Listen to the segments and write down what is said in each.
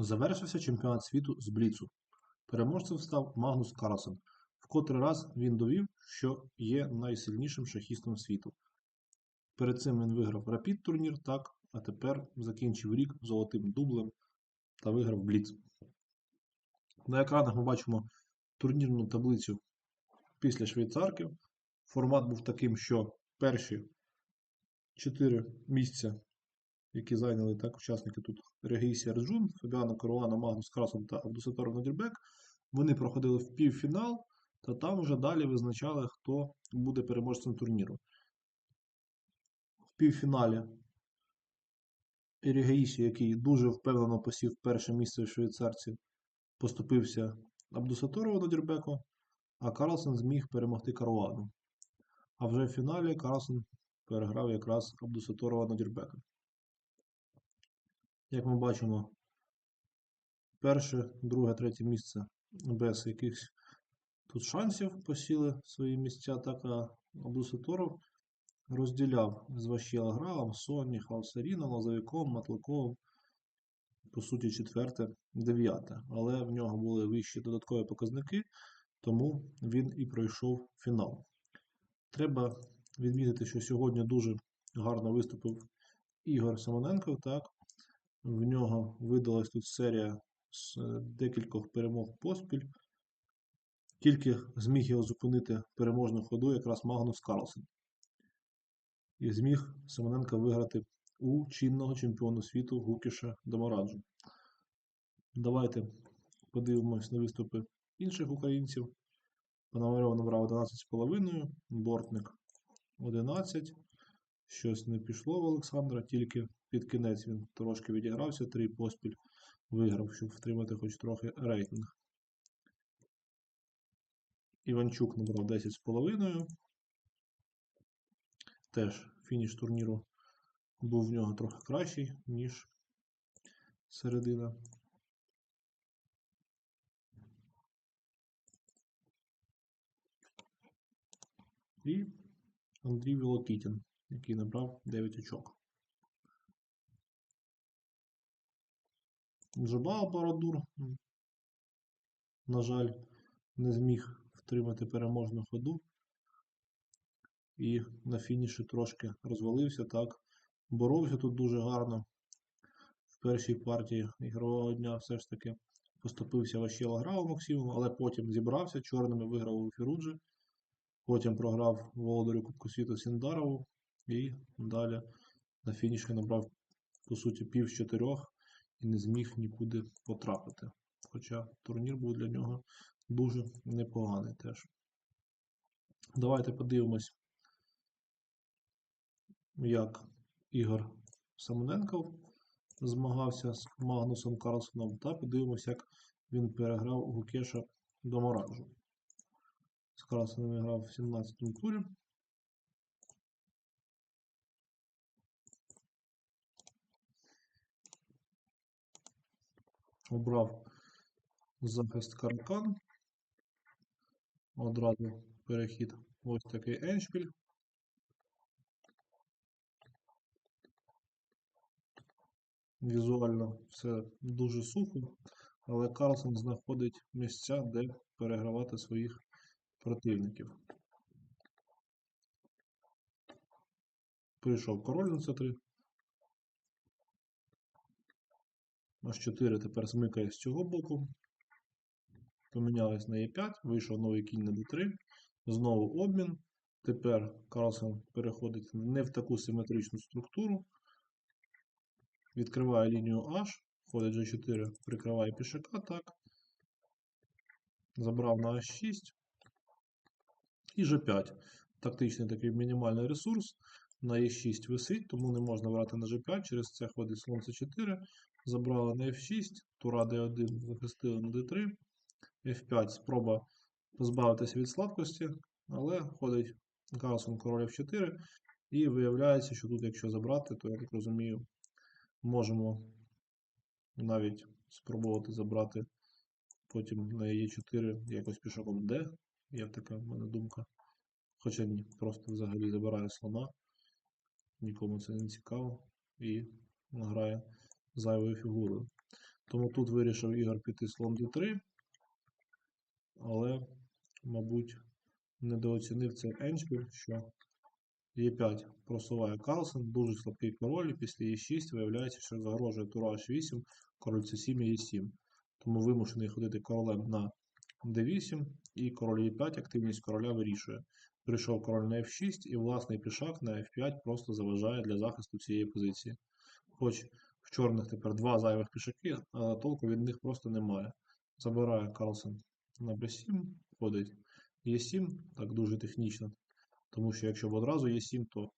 Завершився чемпіонат світу з Бліцу. Переможцем став Магнус Карлсен. В котрий раз він довів, що є найсильнішим шахістом світу. Перед цим він виграв Рапід турнір, так, а тепер закінчив рік золотим дублем та виграв Бліц. На екранах ми бачимо турнірну таблицю після швейцарки. Формат був таким, що перші чотири місця, які зайняли так учасники тут Регісі Арджун, Фабіано Каруана, Магнус Карлсон та Абдусатор Надірбек, вони проходили в півфінал, та там вже далі визначали, хто буде переможцем турніру. В півфіналі Ерігеїсі, який дуже впевнено посів перше місце в швейцарці, поступився Абдусаторову Надірбеку, а Карлсон зміг перемогти Каруану. А вже в фіналі Карлсон переграв якраз Абдусаторова Надірбека. Як ми бачимо, перше, друге, третє місце без якихось тут шансів посіли свої місця, так а Абдусаторов розділяв з Вашіла Граалом, Соні, Халсаріном, Лозовиком, Матлаковим, по суті, четверте, дев'яте. Але в нього були вищі додаткові показники, тому він і пройшов фінал. Треба відмітити, що сьогодні дуже гарно виступив Ігор Самоненко. Так? В нього видалась тут серія з декількох перемог поспіль. Тільки зміг його зупинити переможну ходу якраз Магнус Карлсен. І зміг Семененко виграти у чинного чемпіону світу Гукіша Домараджу. Давайте подивимось на виступи інших українців. Пономарьов набрав 11,5, Бортник 11. Щось не пішло в Олександра, тільки під кінець він трошки відігрався, три поспіль виграв, щоб втримати хоч трохи рейтинг. Іванчук набрав 10,5. Теж фініш турніру був в нього трохи кращий, ніж середина. І Андрій Вілокітін, який набрав 9 очок. Джабао Барадур, на жаль, не зміг втримати переможну ходу. І на фініші трошки розвалився так. Боровся тут дуже гарно. В першій партії ігрового дня все ж таки поступився Вашіла грав Максимом, але потім зібрався, чорними виграв у Фіруджі. Потім програв володарю Кубку світу Сіндарову і далі на фініші набрав, по суті, пів з чотирьох і не зміг нікуди потрапити. Хоча турнір був для нього дуже непоганий теж. Давайте подивимось, як Ігор Самоненко змагався з Магнусом Карлсоном, та подивимось, як він переграв Гукеша до Домораджу. З Карлсоном грав в 17-му турі. Обрав захист Каркан. Одразу перехід. Ось такий еншпіль. Візуально все дуже сухо, але Карлсон знаходить місця, де перегравати своїх противників. Прийшов король на c3. Аж 4 тепер змикає з цього боку. Помінялись на Е5, вийшов новий кінь на d3. Знову обмін. Тепер Карлсон переходить не в таку симетричну структуру. Відкриває лінію H, входить G4, прикриває пішака, так. Забрав на H6. І G5. Тактичний такий мінімальний ресурс. На E6 висить, тому не можна брати на G5. Через це ходить слон C4. Забрали на F6, тура D1 захистили на D3. F5 спроба позбавитися від слабкості, але ходить Карлсон король F4. І виявляється, що тут, якщо забрати, то я так розумію, можемо навіть спробувати забрати потім на Е4 якось пішаком D. Є така в мене думка. Хоча ні, просто взагалі забирає слона. Нікому це не цікаво і грає зайвою фігурою. Тому тут вирішив Ігор піти слон d3, але, мабуть, недооцінив цей еншпіль, що Е5 просуває Карлсон, дуже слабкий король, і після Е6 виявляється, що загрожує тура H8, король С7 і Е7. Тому вимушений ходити королем на d8 і король Е5 активність короля вирішує. Прийшов король на F6 і власний пішак на F5 просто заважає для захисту цієї позиції. Хоч в чорних тепер два зайвих пішаки, але толку від них просто немає. Забирає Карлсон на b7, ходить Е7, так дуже технічно. Тому що якщо б одразу є 7, то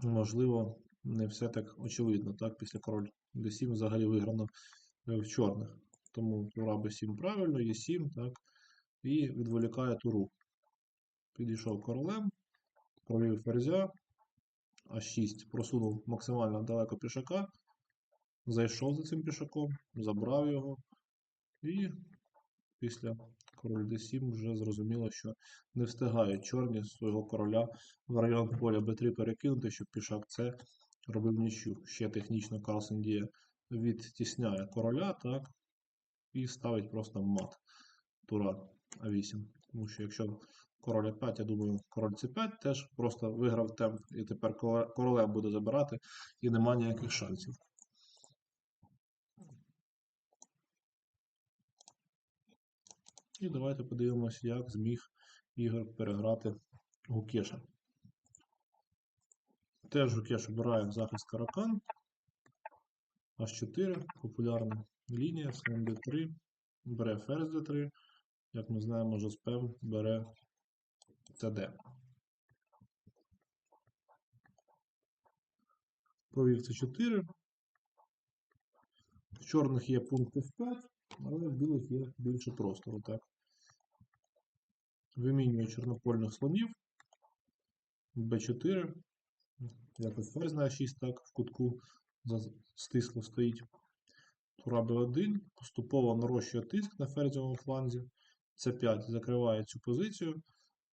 можливо не все так очевидно. Так, після король d7 взагалі виграно е, в чорних. Тому тура b7 правильно, є 7, так, і відволікає туру. Підійшов королем, провів ферзя, а6 просунув максимально далеко пішака, зайшов за цим пішаком, забрав його і після король d7 вже зрозуміло, що не встигають чорні свого короля в район поля b3 перекинути, щоб пішак С робив нічю. Ще технічно Карлсен діє відтісняє короля, так, і ставить просто мат тура А8. Тому що якщо король А5, я думаю, король С5 теж просто виграв темп, і тепер королем буде забирати, і нема ніяких шансів. І давайте подивимося, як зміг Ігор переграти Гукеша. Теж Гукеш обирає захист каракан. H4, популярна лінія, слон D3, бере ферзь D3. Як ми знаємо, Жоспем бере ТД. Провів C4. В чорних є пункт F5, але в білих є більше простору. Так. Вимінює чорнопольних слонів. b4. Якось ферзь на 6 так, в кутку стисло стоїть. Тура b1. Поступово нарощує тиск на ферзовому фланзі. С5 закриває цю позицію.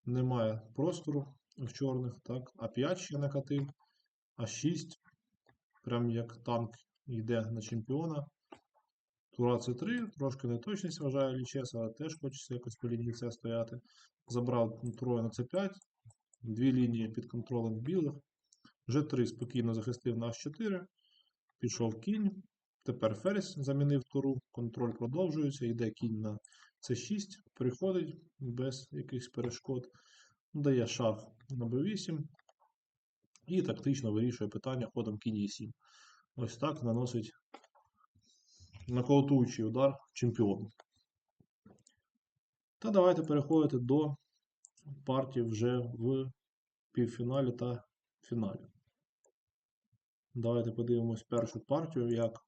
Немає простору в чорних. так, А5 ще накатив. А6. Прям як танк йде на чемпіона. Тура С3, трошки неточність вважає Лічес, але теж хочеться якось по лінії С стояти. Забрав трою на С5, дві лінії під контролем білих. G3 спокійно захистив на H4, пішов кінь. Тепер ферзь замінив туру, контроль продовжується, йде кінь на С6, приходить без якихось перешкод, дає шах на b8 і тактично вирішує питання ходом кінь e7. Ось так наносить нокаутуючий удар чемпіону. Та давайте переходити до партії вже в півфіналі та фіналі. Давайте подивимось першу партію, як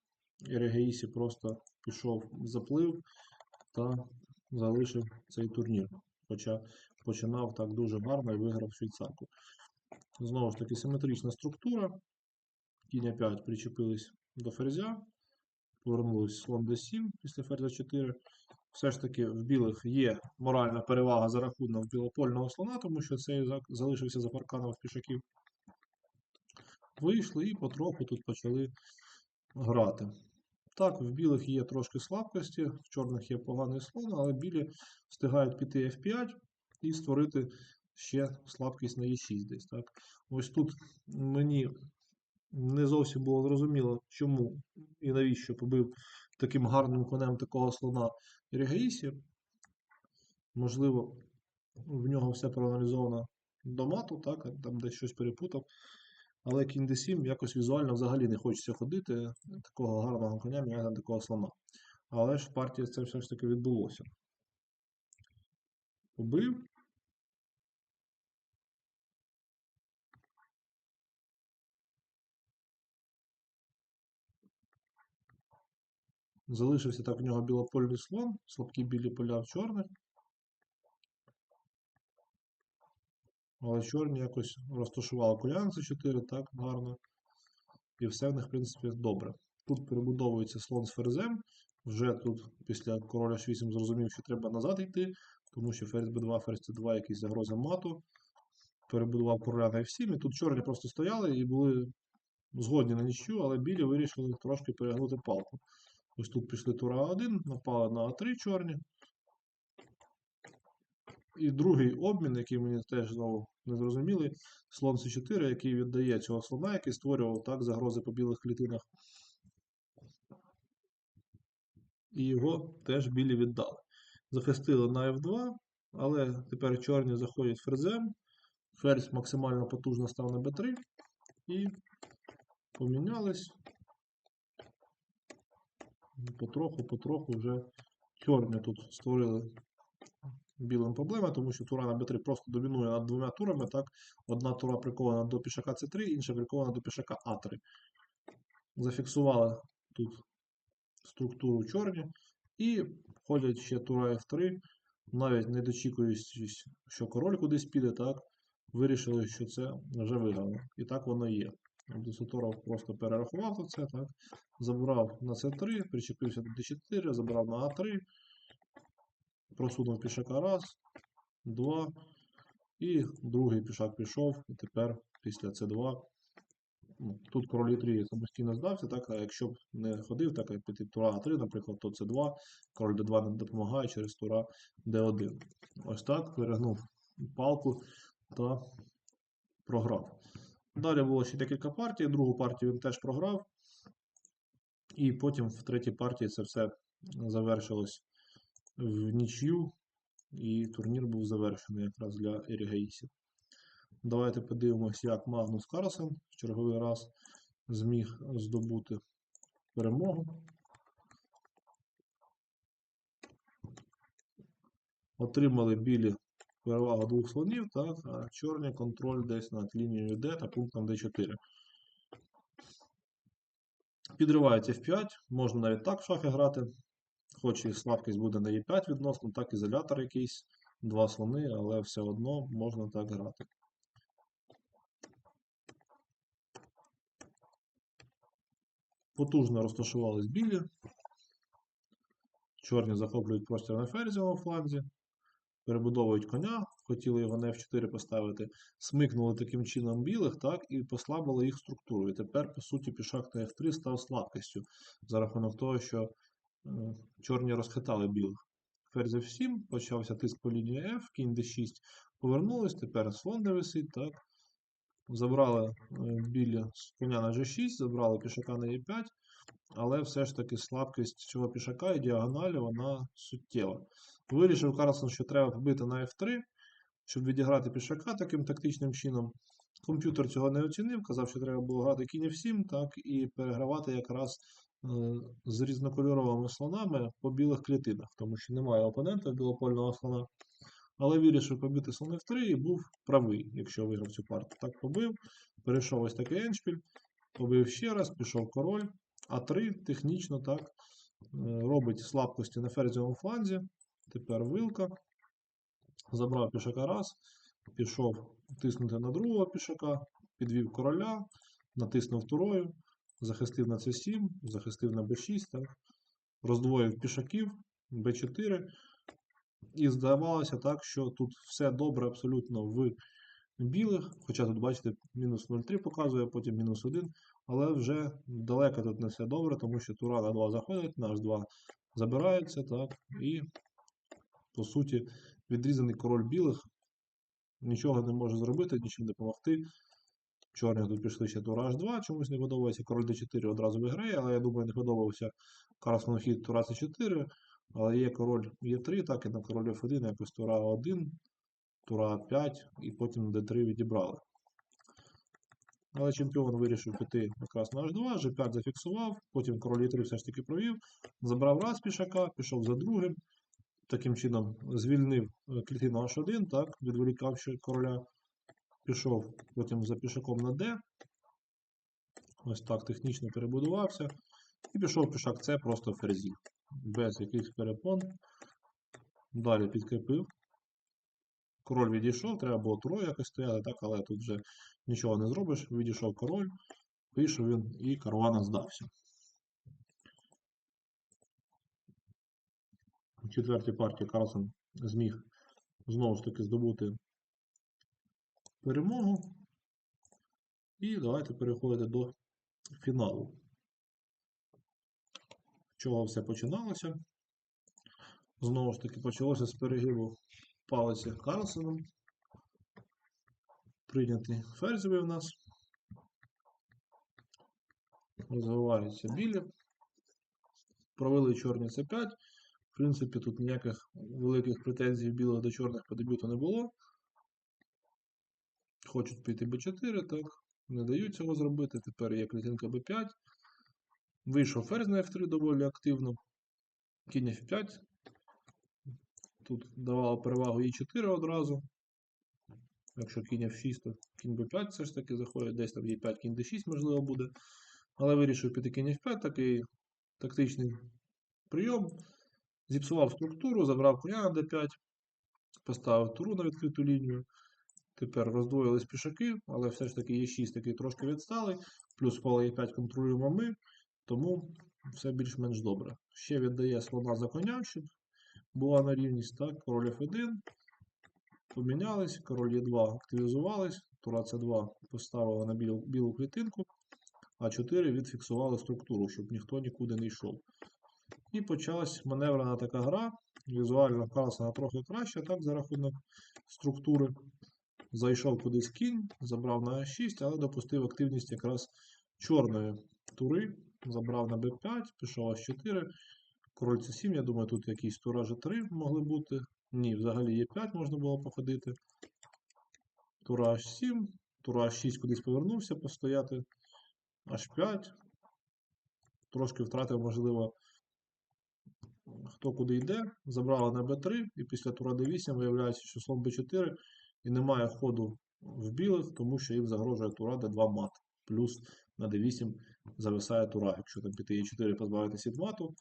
Ірегеїсі просто пішов в заплив та залишив цей турнір. Хоча починав так дуже гарно і виграв швейцарку. Знову ж таки, симетрична структура. Кінь 5 причепились до ферзя. Повернулись слон d7 після ферзя 4. Все ж таки в білих є моральна перевага за рахунок білопольного слона, тому що цей залишився за парканом в пішаків. Вийшли і потроху тут почали грати. Так, в білих є трошки слабкості, в чорних є поганий слон, але білі встигають піти F5 і створити ще слабкість на E6 десь. Так? Ось тут мені не зовсім було зрозуміло, чому і навіщо побив таким гарним конем такого слона Ірігаїсі. Можливо, в нього все проаналізовано до мату, так, там десь щось перепутав. Але кінь d7 якось візуально взагалі не хочеться ходити такого гарного коня, міняти такого слона. Але ж в партії це все ж таки відбулося. Побив. Залишився так в нього білопольний слон, слабкі білі поля в чорних. Але чорні якось розташували коля 4 так гарно. І все в них, в принципі, добре. Тут перебудовується слон з ферзем. Вже тут після короля H8 зрозумів, що треба назад йти, тому що ферзь b2, ферзь c2, якісь загрози мату. Перебудував короля на F7, і тут чорні просто стояли і були згодні на нічю, але білі вирішили трошки перегнути палку. Ось тут пішли тура А1, напали на А3 чорні. І другий обмін, який мені теж знову не зрозумілий, слон С4, який віддає цього слона, який створював так загрози по білих клітинах. І його теж білі віддали. Захистили на F2, але тепер чорні заходять ферзем. Ферзь максимально потужно став на b3 і помінялись. Потроху, потроху вже чорні тут створили білим проблеми, тому що тура на b3 просто домінує над двома турами. Так? Одна тура прикована до пішака c3, інша прикована до пішака a3. Зафіксували тут структуру чорні і ходять ще тура f3, навіть не дочікуючись, що король кудись піде, так? Вирішили, що це вже виграно. І так воно є. Десаторов просто перерахував це, так? Забрав на С3, причепився до D4, забрав на А3, просунув пішака раз, два, і другий пішак пішов, і тепер після С2. ну, Тут король Е3 самостійно здався, так, а якщо б не ходив, так як піти тура А3, наприклад, то С2, король Д2 не допомагає через тура Д1. Ось так перегнув палку та програв. Далі було ще декілька партій. Другу партію він теж програв. І потім в третій партії це все завершилось в нічю. І турнір був завершений якраз для Ерігеїсів. Давайте подивимось, як Магнус Карлсен в черговий раз зміг здобути перемогу. Отримали білі перевага двох слонів, так, а чорний контроль десь над лінією D та пунктом D4. Підривається F5, можна навіть так в шахи грати. Хоч і слабкість буде на E5 відносно, так ізолятор якийсь, два слони, але все одно можна так грати. Потужно розташувались білі. Чорні захоплюють простір на ферзівому фланзі перебудовують коня, хотіли його на F4 поставити, смикнули таким чином білих, так, і послабили їх структуру. І тепер, по суті, пішак на F3 став слабкістю за рахунок того, що чорні розхитали білих. Ферзь F7, почався тиск по лінії F, кінь D6 повернулись, тепер слон де висить, так. Забрали е, білі коня на G6, забрали пішака на E5, але все ж таки слабкість цього пішака і діагоналі вона суттєва. Вирішив Карлсон, що треба побити на F3, щоб відіграти пішака таким тактичним чином. Комп'ютер цього не оцінив, казав, що треба було грати кінь F7, так, і перегравати якраз е, з різнокольоровими слонами по білих клітинах, тому що немає опонента білопольного слона. Але вирішив побити слон F3 і був правий, якщо виграв цю партію. Так побив, перейшов ось такий еншпіль, побив ще раз, пішов король. А3 технічно так е, робить слабкості на ферзівому фланзі. Тепер вилка. Забрав пішака раз, пішов тиснути на другого пішака, підвів короля, натиснув турою, захистив на С7, захистив на Б6, так, роздвоїв пішаків, Б4. І здавалося так, що тут все добре абсолютно в білих. Хоча тут, бачите, мінус 0,3 показує, потім мінус 1. Але вже далеко тут не все добре, тому що тура на 2 заходить, на H2 забирається, так, і по суті, відрізаний король білих нічого не може зробити, нічим не допомогти. Чорні тут пішли ще тура H2, чомусь не подобається. Король D4 одразу виграє, але я думаю, не подобався Карлсону хід тура C4. Але є король Е3, так і на король F1, якось тура 1, тура 5 і потім D3 відібрали. Але чемпіон вирішив піти якраз на H2, G5 зафіксував, потім король E3 все ж таки провів, забрав раз пішака, пішов за другим таким чином звільнив е, клітину H1, так, відволікавши короля, пішов потім за пішаком на D. Ось так технічно перебудувався. І пішов пішак С просто ферзі, без якихось перепон. Далі підкріпив. Король відійшов, треба було турою якось стояти, так, але тут вже нічого не зробиш. Відійшов король, вийшов він і карвана здався. У четвертій партії Карлсон зміг знову ж таки здобути перемогу. І давайте переходити до фіналу. чого все починалося. Знову ж таки, почалося з перегибу палиці Карлсоном. Прийнятий ферзьовий у нас. Розвиваються білі. Провели чорні С5. В принципі, тут ніяких великих претензій білих до чорних по дебюту не було. Хочуть піти Б4, так. Не дають цього зробити. Тепер є клітинка Б5. Вийшов ферзь на F3 доволі активно. Кінь F5. Тут давало перевагу E4 одразу. Якщо кінь F6, то кінь B5 все ж таки заходить. Десь там E5, кінь D6, можливо, буде. Але вирішив піти кінь F5, такий тактичний прийом. Зіпсував структуру, забрав коня на D5, поставив туру на відкриту лінію. Тепер роздвоїлись пішаки, але все ж таки Е6 такий трошки відсталий, плюс поле Е5 контролюємо ми, тому все більш-менш добре. Ще віддає слона за коня, щоб була на рівність. Так, король F1. Помінялись, король Е2 активізувались, тура С2 поставила на білу, білу клітинку, а 4 відфіксували структуру, щоб ніхто нікуди не йшов. І почалась маневрена така гра. Візуально Карлсона трохи краще, так, за рахунок структури. Зайшов кудись кінь, забрав на А6, але допустив активність якраз чорної тури. Забрав на Б5, пішов H4, король С7, я думаю, тут якісь тура G3 могли бути. Ні, взагалі Е5 можна було походити. Тура H7, тура H6 кудись повернувся постояти. H5. Трошки втратив, можливо, хто куди йде. Забрали на Б3, і після тура D8 виявляється, що слон Б4 і немає ходу в білих, тому що їм загрожує тура D2 мат. Плюс на D8 зависає тура. Якщо там піти Е4 позбавитися від мату,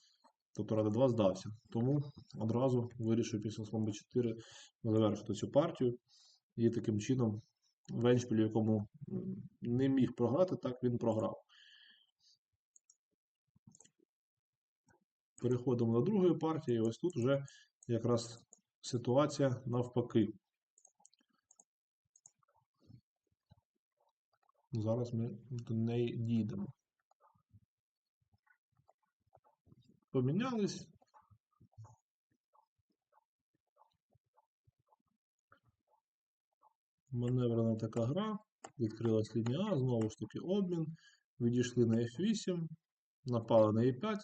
то тура D2 здався. Тому одразу вирішив після слон B4 завершити цю партію. І таким чином в еншпілі, якому не міг програти, так він програв. Переходимо до другої партії. І ось тут вже якраз ситуація навпаки. Зараз ми до неї дійдемо. Помінялись. Маневрена така гра. Відкрилась лінія А, знову ж таки обмін. Відійшли на F8, напали на E5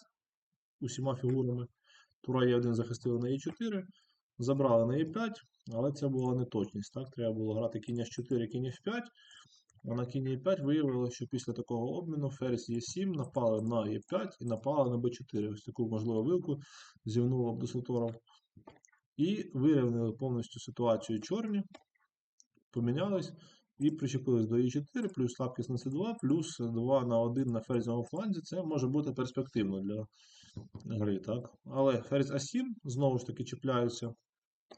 усіма фігурами. Тура Е1 захистили на Е4, забрали на Е5, але це була неточність. Так? Треба було грати кінь H4, кінь F5. А на кінь Е5 виявилося, що після такого обміну ферзь Е7 напали на Е5 і напали на Б4. Ось таку можливу вилку зівнув Абдусаторов. І вирівняли повністю ситуацію чорні, помінялись і причепились до Е4, плюс слабкість на С2, плюс 2 на 1 на ферзьовому фланзі. Це може бути перспективно для гри. так? Але ферзь А7 знову ж таки чіпляються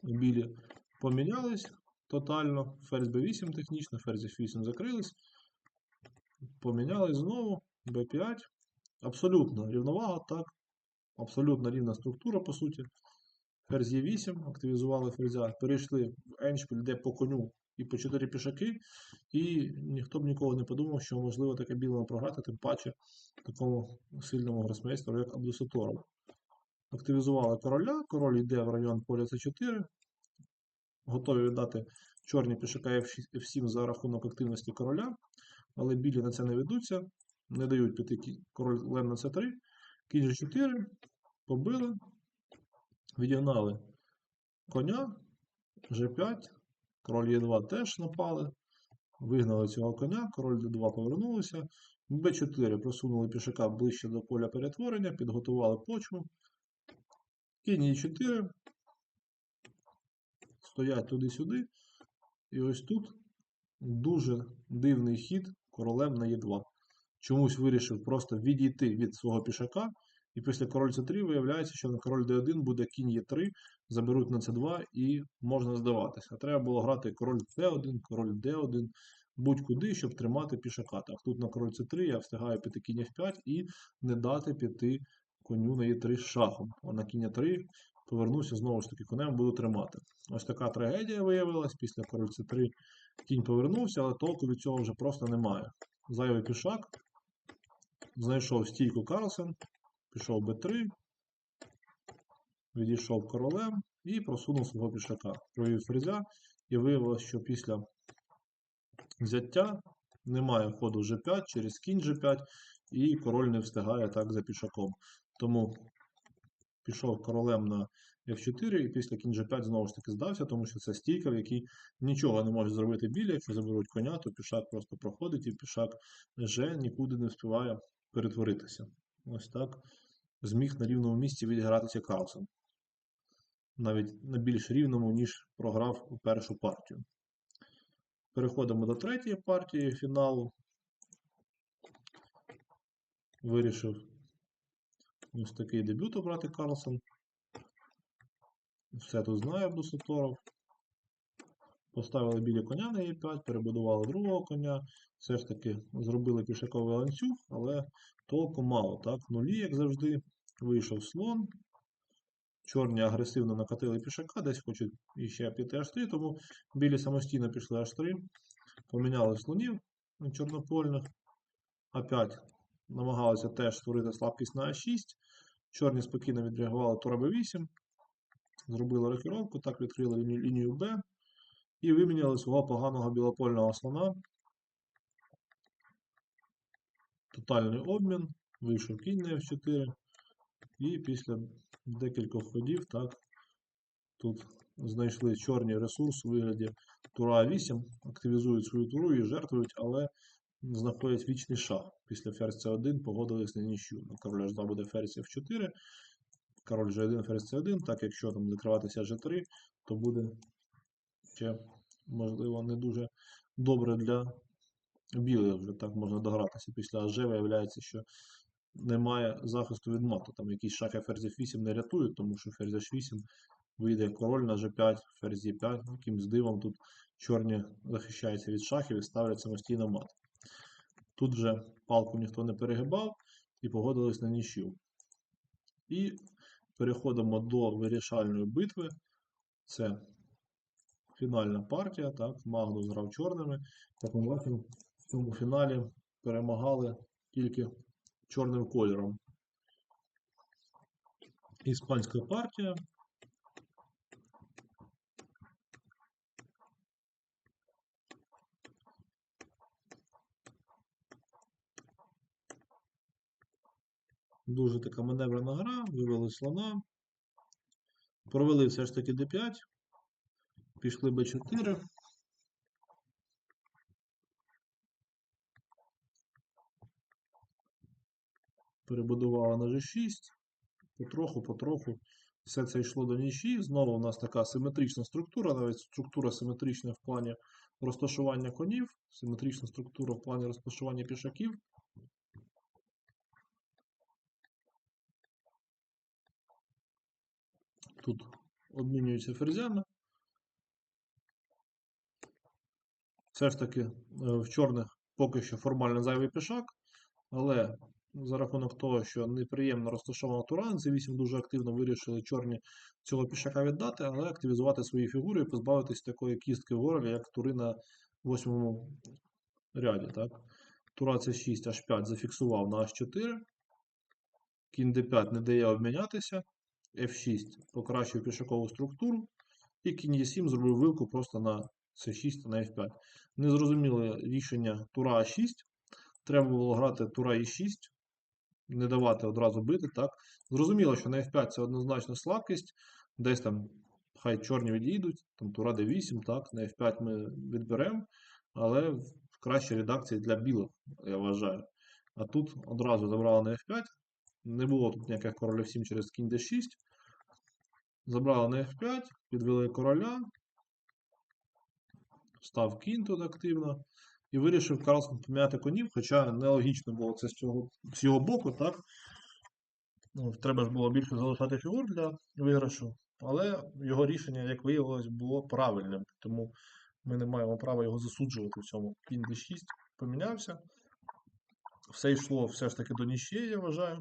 білі, помінялись тотально. Ферзь Б8 технічно, ферзь F8 закрились. Помінялись знову. Б5. Абсолютно рівновага, так. Абсолютно рівна структура, по суті. Ферзь Е8, активізували ферзя, перейшли в еншпіль, де по коню і по 4 пішаки, і ніхто б ніколи не подумав, що можливо таке білому програти, тим паче такому сильному гросмейстеру, як Абдусаторов. Активізували короля, король йде в район поля С4. Готові віддати чорні пішака F7 за рахунок активності короля, але білі на це не ведуться, не дають піти король Лем на С3, кінь G4, побили, відігнали коня, G5, король Е2 теж напали, вигнали цього коня, король D2 повернулися, Б4 просунули пішака ближче до поля перетворення, підготували почву, кінь Е4, стоять туди-сюди. І ось тут дуже дивний хід королем на Е2. Чомусь вирішив просто відійти від свого пішака. І після король С3 виявляється, що на король Д1 буде кінь Е3, заберуть на С2 і можна здаватися. Треба було грати король С1, король Д1, будь-куди, щоб тримати пішака. Так, тут на король С3 я встигаю піти кінь F5 і не дати піти коню на Е3 з шахом. А на кінь 3 повернуся знову ж таки конем буду тримати. Ось така трагедія виявилась. Після король С3 кінь повернувся, але толку від цього вже просто немає. Зайвий пішак. Знайшов стійку Карлсен. Пішов Б3, відійшов королем і просунув свого пішака. Провів ферзя, і виявилося, що після взяття немає ходу G5 через кінь G5, і король не встигає так за пішаком. Тому пішов королем на F4, і після кінь G5 знову ж таки здався, тому що це стійка, в якій нічого не може зробити білі. Якщо заберуть коня, то пішак просто проходить, і пішак G нікуди не встигає перетворитися. Ось так зміг на рівному місці відігратися Карлсон. Навіть на більш рівному, ніж програв у першу партію. Переходимо до третьої партії фіналу. Вирішив ось такий дебют обрати Карлсон. Все тут знає Абдусаторов. Поставили біля коня на Е5, перебудували другого коня. Все ж таки зробили пішаковий ланцюг, але толку мало. Так, нулі, як завжди, вийшов слон. Чорні агресивно накатили пішака, десь хочуть іще піти H3, тому білі самостійно пішли H3, поміняли слонів чорнопольних. Опять намагалися теж створити слабкість на А6. Чорні спокійно відреагували тура Б8, зробили рокіровку, так відкрили лінію, лінію Б і виміняли свого поганого білопольного слона. Тотальний обмін, вийшов кінь на F4. І після декількох ходів, так, тут знайшли чорний ресурс у вигляді тура 8, активізують свою туру і жертвують, але знаходять вічний шах. Після ферзь C1 погодились на нічю. На король H2 буде ферзь F4, король G1, ферзь C1, так якщо там закриватися G3, то буде ще, можливо, не дуже добре для білих, вже так можна догратися. Після AG виявляється, що немає захисту від мату. Там якісь шахи ферзь F8 не рятують, тому що ферзь H8 вийде король на G5, ферзь E5, якимсь дивом тут чорні захищаються від шахів і ставлять самостійно мат. Тут вже палку ніхто не перегибав і погодились на нічів. І переходимо до вирішальної битви. Це фінальна партія. Так, Магнус грав чорними. Як ми бачимо, в цьому фіналі перемагали тільки чорним кольором. Іспанська партія. Дуже така маневрена гра, вивели слона. Провели все ж таки d5. Пішли b4. Перебудували на G6. Потроху, потроху. Все це йшло до нічі. Знову у нас така симетрична структура, навіть структура симетрична в плані розташування конів, симетрична структура в плані розташування пішаків. Тут обмінюються ферзями. Все ж таки е, в чорних поки що формально зайвий пішак, але за рахунок того, що неприємно розташовано Туран, Z8 дуже активно вирішили чорні цього пішака віддати, але активізувати свої фігури і позбавитись такої кістки ворога, як тури на восьмому ряді. Так? Тура C6 H5 зафіксував на H4. Кінь D5 не дає обмінятися. F6 покращив пішакову структуру. І кінь E7 зробив вилку просто на C6 та на F5. Незрозуміле рішення тура А6. Треба було грати тура E6, не давати одразу бити. так. Зрозуміло, що на F5 це однозначно слабкість. Десь там хай чорні відійдуть, там тура D8, так, на F5 ми відберемо, але в кращій редакції для білих, я вважаю. А тут одразу забрали на F5. Не було тут ніяких королів 7 через кінь D6. Забрали на F5, підвели короля. Став кінь тут активно. І вирішив Карлсон поміняти конів, хоча нелогічно було це з цього з його боку, так? Ну, Треба ж було більше залишати фігур для виграшу. Але його рішення, як виявилось, було правильним. Тому ми не маємо права його засуджувати в цьому. Кінь D6 помінявся. Все йшло все ж таки до нічиї, я вважаю.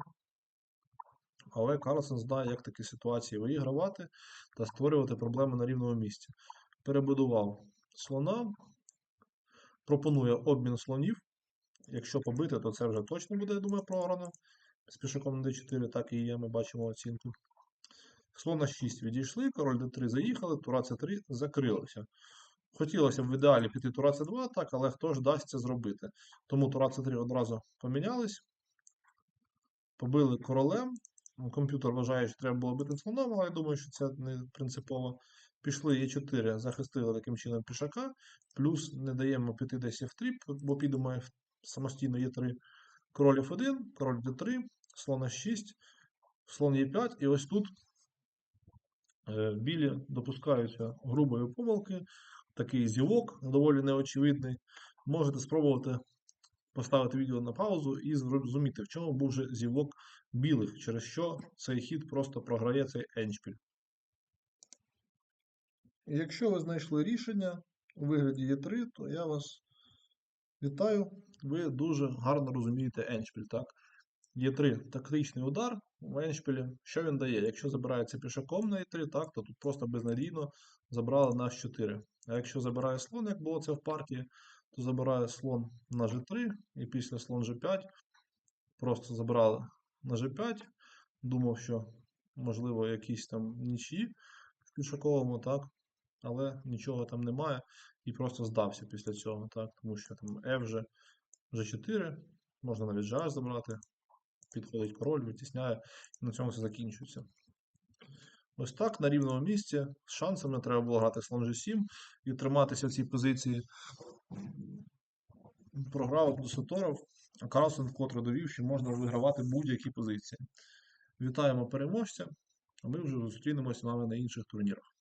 Але Карлсон знає, як такі ситуації виігравати та створювати проблеми на рівному місці. Перебудував слона, пропонує обмін слонів. Якщо побити, то це вже точно буде, я думаю, програно. з пішаком на d4, так і є, ми бачимо оцінку. Слон на 6 відійшли, король d3 заїхали, тура c3 закрилося. Хотілося б в ідеалі піти тура c2, так, але хто ж дасть це зробити? Тому тура c3 одразу помінялись, побили королем. Комп'ютер вважає, що треба було бити слоном, але я думаю, що це не принципово. Пішли Е4, захистили таким чином пішака, плюс не даємо піти десь F3, бо підемо самостійно Е3. Король F1, король D3, слон H6, слон Е5, і ось тут е, білі допускаються грубої помилки, такий зівок, доволі неочевидний. Можете спробувати поставити відео на паузу і зрозуміти, в чому був же зівок білих, через що цей хід просто програє цей еншпіль. Якщо ви знайшли рішення у вигляді Е3, то я вас вітаю. Ви дуже гарно розумієте еншпіль. Так? Є3 тактичний удар в еншпілі. Що він дає? Якщо забирається пішаком на Е3, так, то тут просто безнадійно забрали на H4. А якщо забирає слон, як було це в партії, забирає слон на G3 і після слон G5 просто забрали на G5. Думав, що можливо якісь там нічі в пішаковому, так, але нічого там немає і просто здався після цього, так, тому що там F вже G4, можна навіть G забрати, підходить король, витісняє, і на цьому все закінчується. Ось так, на рівному місці, з шансами треба було грати слон G7 і триматися в цій позиції. Програв Абдусаторов, а Карлсон вкотре довів, що можна вигравати будь-які позиції. Вітаємо переможця, а ми вже зустрінемося з вами на інших турнірах.